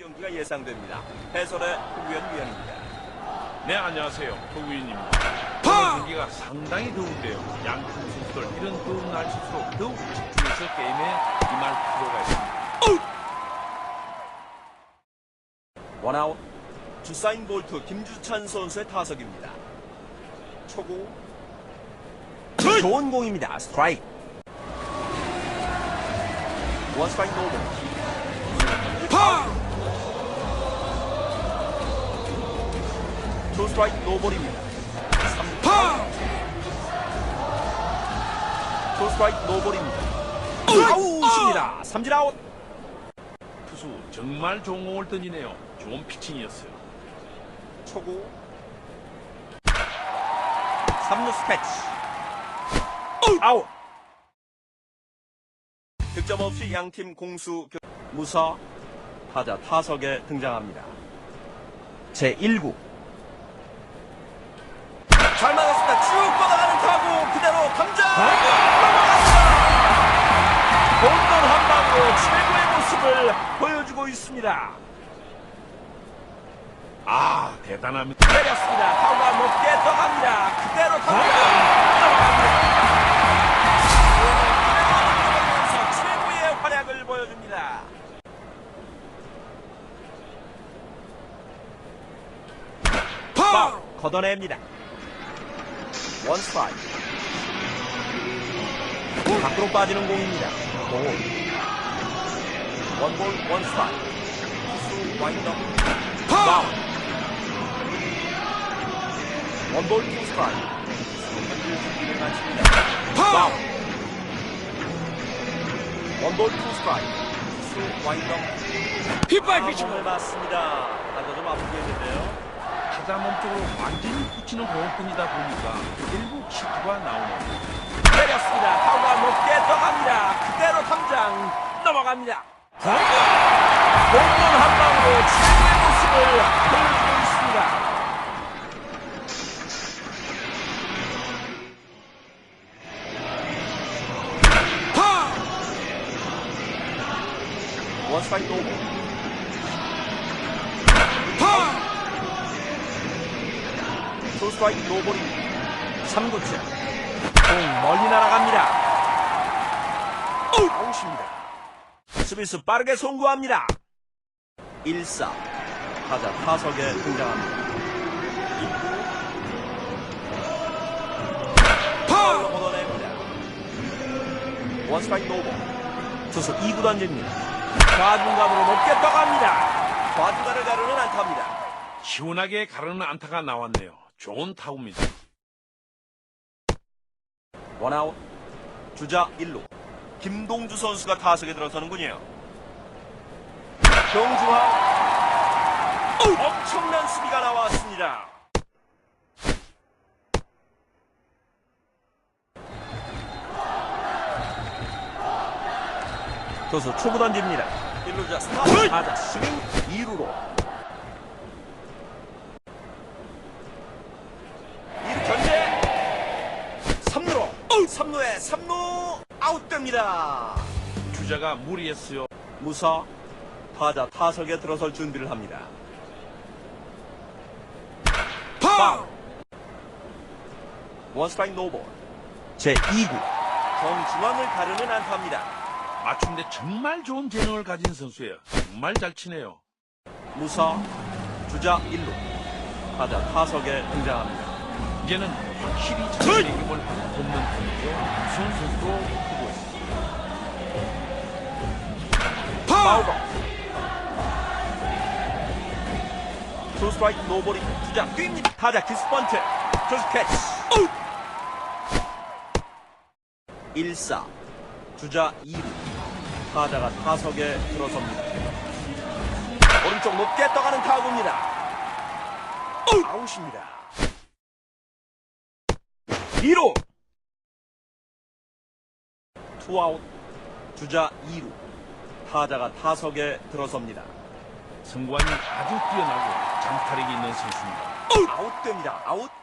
경기가 예상됩니다. 해설의 후위원 위원입니다. 네, 안녕하세요. 도구인입니다. 경기가 상당히 더운데요. 양팀 선수들 이런 더운 날씨일수록 더욱 집중해서 게임에 임할 필요가 있습니다. 원아웃 주사인 볼트 김주찬 선수의 타석입니다. 초구 좋은 공입니다. 스트라이크 원스트라이크 노볼 투 스트라이크 노볼입니다. 투 스트라이크 노볼입니다. 아웃입니다. 삼진 아웃. 투수 정말 좋은 공을 던지네요. 좋은 피칭이었어요. 초구 3루 스패치 아웃 득점 없이 양팀 공수 교... 무사 타자 타석에 등장합니다 제1구 모습을 보여주고 있습니다 아, 대단합니다. 때렸습니다. 타구가 높게 떠갑니다. 그대로. 넘어갑니다. 최고의 활약을 보여줍니다. 파울 걷어냅니다. 원 스트라이크. 밖으로 빠지는 공입니다. 볼. 원볼 원 스트라이크. 투수 와인더. 파울. 원볼 투 스트라이크. 현재 준비를 마칩니다. 파울. 원볼 투 스트라이크. 투수 와인더. 핏발 공을 맞습니다. 타자 좀 아프게 했는데요. 타자 몸쪽으로 완전히 붙이는 공뿐이다 보니까 결국 시투가 나오네요. 때렸습니다. 타구가 높게 떠갑니다. 그대로 탐장 넘어갑니다. 홈런 한 방으로 최고의 모습을 보여주고 있습니다. 원스트라이크 노볼 투 스트라이크 노볼입니다 3구째 공 멀리 날아갑니다 아웃입니다 수비수 빠르게 송구합니다. 1사. 타자 타석에 등장합니다. 2구 파울로 걷어냅니다. 원스트라이크 노볼. 투수 2구 던집니다. 좌중간으로 높게 떠갑니다. 좌중간을 가르는 안타입니다. 시원하게 가르는 안타가 나왔네요. 좋은 타구입니다. 원아웃. 주자 1루 김동주 선수가 타석에 들어서는군요. 경주와 엄청난 수비가 나왔습니다. 투수 초구 던집니다. 1루자 스타트 타자 스윙 2루로 2루 견제 3루로 3루에 3루 아웃됩니다 주자가 무리했어요. 무사 타자 타석에 들어설 준비를 합니다 파울 원스트라이크 노볼 제2구 정중앙을 가르는 안타입니다 맞춤대 정말 좋은 재능을 가진 선수예요. 정말 잘 치네요. 무사 주자 1루 타자 타석에 등장합니다 이제는 확실히 자신의 힘을 돕는 편이죠. 우선 선수로 크고 있습니다. 파울볼 투 스트라이크 노볼이 주자 뜁니다. 타자 키스펀트 투수 캐치. 1사. 주자 2루. 타자가 타석에 들어섭니다. 오른쪽 높게 떠가는 타구입니다. 아웃입니다. 2루. 투아웃. 주자 2루 타자가 타석에 들어섭니다. 성관이 아주 뛰어나고 장타력이 있는 선수입니다. 아웃됩니다. 아웃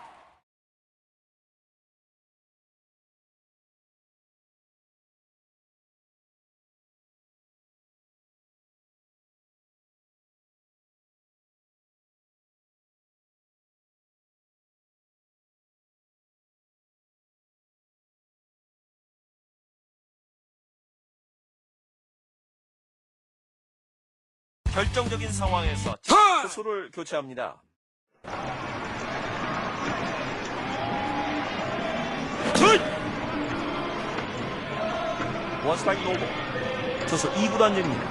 결정적인 상황에서 투수를 교체합니다. 원스트라이크 노보 투수 2구 던집니다.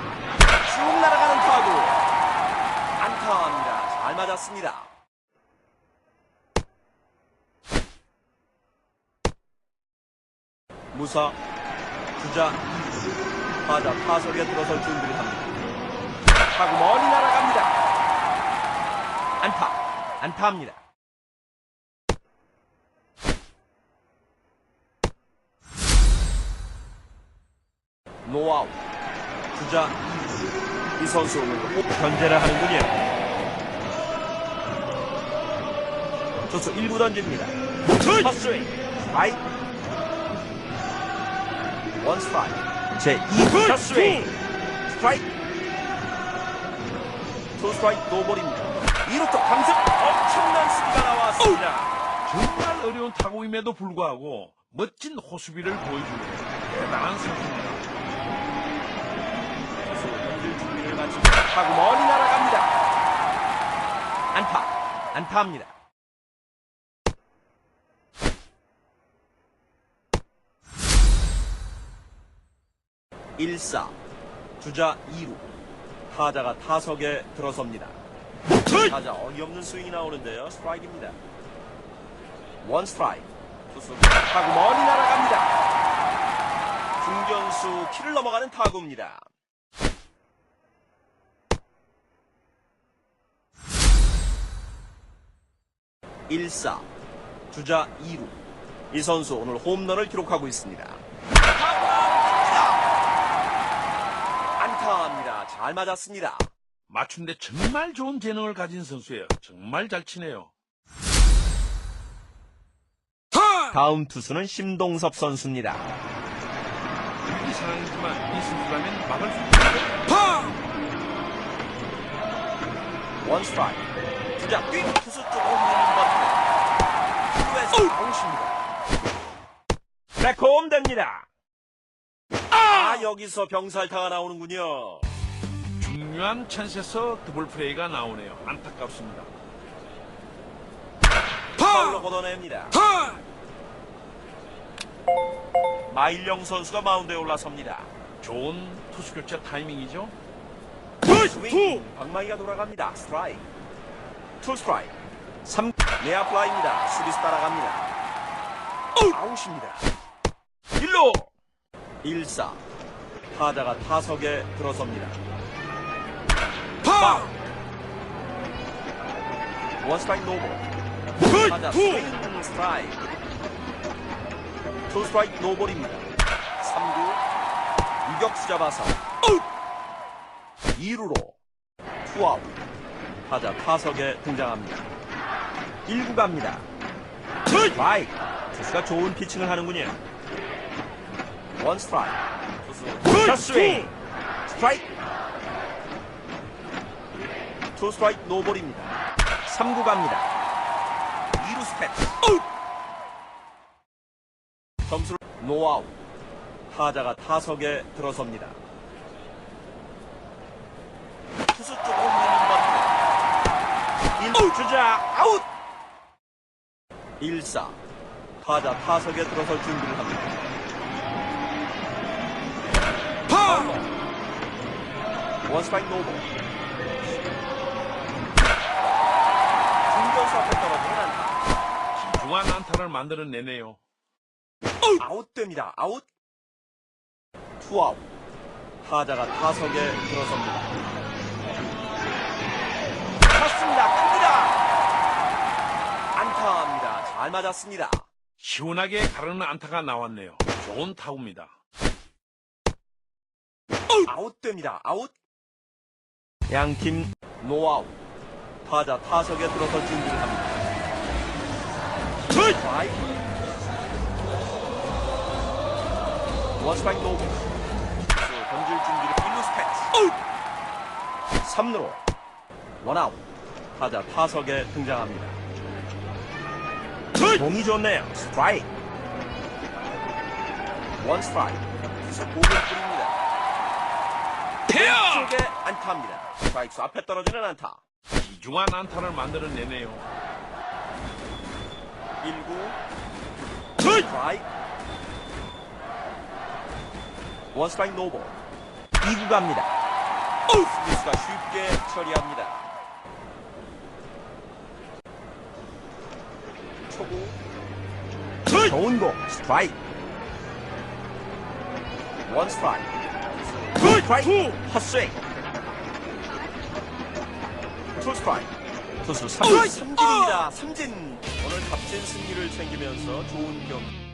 쭉 날아가는 타구 안타입니다. 잘 맞았습니다. 무사 주자 2구 타자 타석에 들어설 준비를 합니다. 타구 멀리 날아갑니다. 안타 안타입니다. 노아웃 주자 2구 이 선수 오늘 견제를 하는군요. 투수 1구 던집니다. 헛스윙 스트라이크 원 스트라이크 제 2구 헛스윙 스트라이크 투 스트라이크 노볼입니다. 2루 쪽 강습 엄청난 수비가 나왔습니다. 정말 어려운 타구임에도 불구하고 멋진 호수비를 보여주는 대단한 선수입니다. 준비를 마치고 타구 멀리 날아갑니다. 안타 안타입니다. 일사 주자 2루 타자가 타석에 들어섭니다. 타자 어이없는 스윙이 나오는데요. 스트라이크입니다. 원 스트라이크. 투수 타구 멀리 날아갑니다. 중견수 키를 넘어가는 타구입니다. 1사 주자 2루 이 선수 오늘 홈런을 기록하고 있습니다. 잘 맞았습니다. 맞춘데 정말 좋은 재능을 가진 선수예요. 정말 잘 치네요. 다음 투수는 심동섭 선수입니다. 위기 상황이지만 이 선수라면 막을 수 있는데 원 스트라이크 주자 뛴 투수 쪽으로 흘리는 번트 투에서 아웃입니다. 백홈 됩니다. 아 여기서 병살타가 나오는군요. 중요한 찬스에서 더블 플레이가 나오네요. 안타깝습니다. 파울로 걷어냅니다. 마일령 선수가 마운드에 올라섭니다. 좋은 투수 교체 타이밍이죠. 스윙 방망이가 돌아갑니다. 스트라이크 투 스트라이크 3 내야 플라이입니다. 수비수 따라갑니다. 아웃입니다. 1루 1사 타자가 타석에 들어섭니다. 파울 원 스트라이크 노볼 타자 스윙 스트라이크 투 스트라이크 노볼입니다. 3구 유격수 잡아서. 2루로. 투아웃. 타자 타석에 등장합니다. 1구 갑니다. 스트라이크 투수가 좋은 피칭을 하는군요. 원 스트라이크 투수. 첫 스윙. 스트라이크 투 스트라이크 노볼입니다. 3구 갑니다. 2루 스패치 점수를 노아웃. 타자가 타석에 들어섭니다. 투수 쪽으로 흘리는 번트 1루 주자 아웃! 1사. 타자 타석에 들어설 준비를 합니다. 파울 원 스트라이크 노볼 앞에 중한 안타를 만들어내네요. 아웃됩니다. 아웃. 투아웃. 타자가 타석에 들어섭니다. 쳤습니다. 큽니다. 안타입니다. 잘 맞았습니다. 시원하게 가르는 안타가 나왔네요. 좋은 타구입니다. 아웃됩니다. 아웃. 양팀 노아웃 타자 타석에 들어설 준비를 합니다. 스트라이크 원 스트라이크 노볼 투수 던질 준비를 1루 스패치. 3루로 원아웃. 타자 타석에 등장합니다. 공이 좋네요. 스트라이크. 원 스트라이크. 공을 뿌립니다. 왼쪽에 안타입니다. 스트라이크스 앞에 떨어지는 안타. 이중한 안타를 만들어내네요. 1구. 스트라이크. 원 스트라이크 노볼. 2구 갑니다. 스미스가 쉽게 처리합니다. 초구. 좋은 공. 스트라이크. 원 스트라이크. 스트라이크. 헛스윙 투 스트라이크. 투수 3진. 삼진입니다. 삼진. 오늘 값진 승리를 챙기면서 좋은 경기